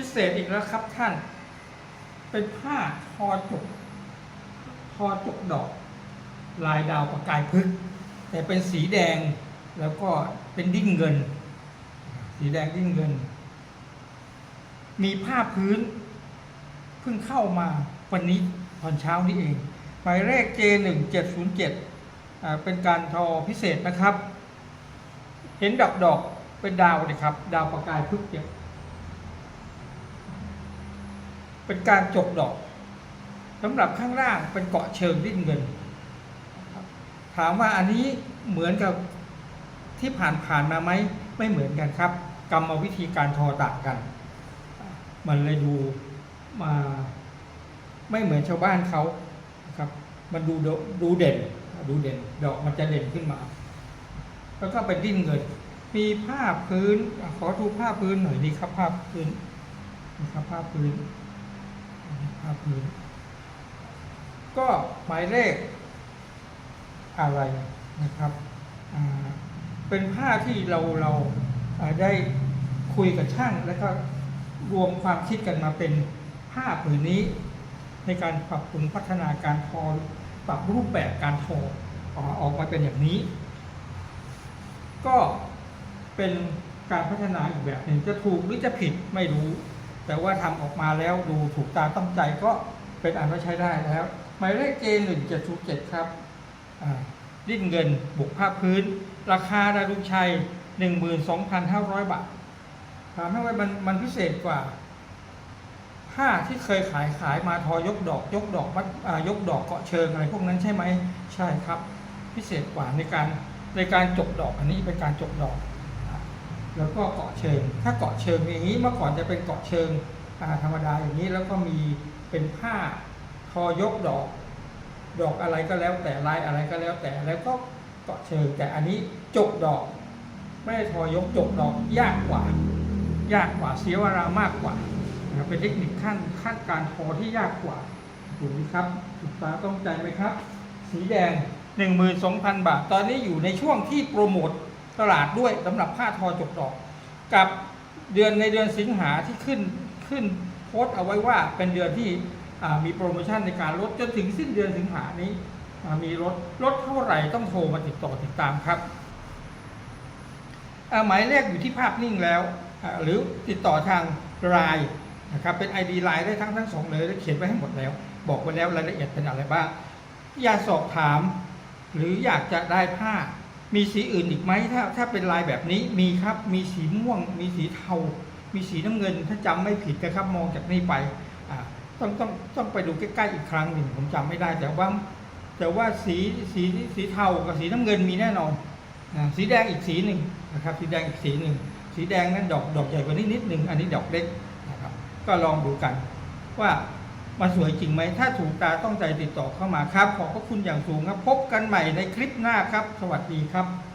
พิเศษอีกแล้วครับท่าน เป็นผ้าทอจุกทอจุกดอก ลายดาวประกายพฤกษ์แต่เป็นสีแดงแล้วก็เป็นดิ้นเงิน สีแดงดิ้นเงิน มีผ้าพื้นเพิ่งเข้ามาวันนี้ตอนเช้านี้เองหมายเลข J1707 เป็นการทอพิเศษนะครับ เห็นดอกดอกเป็นดาวเลยครับ ดาวประกายพฤกษ์เนี่ย เป็นการจกดอกสำหรับข้างล่างเป็นเกาะเชิงดิ้นเงิน ถามว่าอันนี้เหมือนกับที่ผ่านผ่านๆมาไหมไม่เหมือนกันครับ กรรมวิธีการทอต่างกัน มันเลยดูมาไม่เหมือนชาวบ้านเขาครับ มันดูดูเด่นดูเด่น ดอกมันจะเด่นขึ้นมา แล้วก็เป็นดิ้นเงิน มีผ้าพื้น ขอดูผ้าพื้นหน่อยดีครับผ้าพื้นนะครับผ้าพื้นผ้าพื้น ก็หมายเลขอะไรนะครับเป็นผ้าที่เราเราได้คุยกับช่างแล้วก็รวมความคิดกันมาเป็นผ้าผืนนี้ ในการปรับปรุงพัฒนาการทอปรับรูปแบบการทอออออกมาเป็นอย่างนี้ ก็เป็นการพัฒนาอีกแบบหนึ่งจะถูกหรือจะผิดไม่รู้ แต่ว่าทำออกมาแล้วดูถูกตาต้องใจก็เป็นอันว่าใช้ได้แล้วหมายเลขเจหนึ่งเจ็ดศูนย์เจ็ดครับดิ้นเงินบุกภาคพื้น ราคาดารุชัย 12,500 บาทถามให้ว่ามันมันพิเศษกว่าผ้าที่เคยขายขายมาทอยกดอก ยกดอกมัดยกดอกเกาะเชิงอะไรพวกนั้นใช่ไหมใช่ครับ พิเศษกว่าในการในการจกดอกอันนี้เป็นการจกดอก แล้วก็เกาะเชิง ถ้าเกาะเชิงอย่างนี้เมื่อก่อนจะเป็นเกาะเชิงธรรมดาอย่างนี้แล้วก็มีเป็นผ้าทอยกดอก ดอกอะไรก็แล้วแต่ลายอะไรก็แล้วแต่แล้วก็เกาะเชิง แต่อันนี้จกดอก ไม่ได้ทอยกจกดอกยากกว่า ยากกว่าเสียเวลามากกว่านะครับเป็นเทคนิคขั้นขั้นการทอที่ยากกว่าถูกไหมครับถูกตาต้องใจไหมครับ สีแดง 12,000 บาท ตอนนี้อยู่ในช่วงที่โปรโมท ตลาดด้วยสำหรับผ้าทอจกดอก กับเดือนในเดือนสิงหาที่ขึ้นขึ้นโพสต์เอาไว้ว่าเป็นเดือนที่มีโปรโมชั่นในการลดจนถึงสิ้นเดือนสิงหานี้มีลดลดเท่าไหร่ต้องโทรมาติดต่อติดตามครับหมายเลขอยู่ที่ภาพนิ่งแล้ว หรือติดต่อทางไลน์นะครับเป็น ID ไลน์ได้ทั้งทั้งสองเลยแล้เขียนไว้ให้หมดแล้ว บอกไว้แล้วรายละเอียดเป็นอะไรบ้างอยากสอบถาม หรืออยากจะได้ผ้า มีสีอื่นอีกไหมถ้าถ้าเป็นลายแบบนี้มีครับ มีสีม่วง มีสีเทา มีสีน้ำเงิน ถ้าจำไม่ผิดนะครับ มองจากนี้ไปต้องต้องต้องไปดูใกล้ๆอีกครั้งหนึ่งผมจำไม่ได้แต่ว่าแต่ว่าสีสีสีเทากับสีน้ำเงินมีแน่นอนนะสีแดงอีกสีหนึ่งนะครับ สีแดงอีกสีหนึ่งสีแดงนั้นดอกดอกใหญ่กว่านี้นิดหนึ่งอันนี้ดอกเล็กนะครับ ก็ลองดูกันว่า มันสวยจริงไหม ถ้าถูกตาต้องใจติดต่อเข้ามาครับ ขอบพระคุณอย่างสูงครับ พบกันใหม่ในคลิปหน้าครับ สวัสดีครับ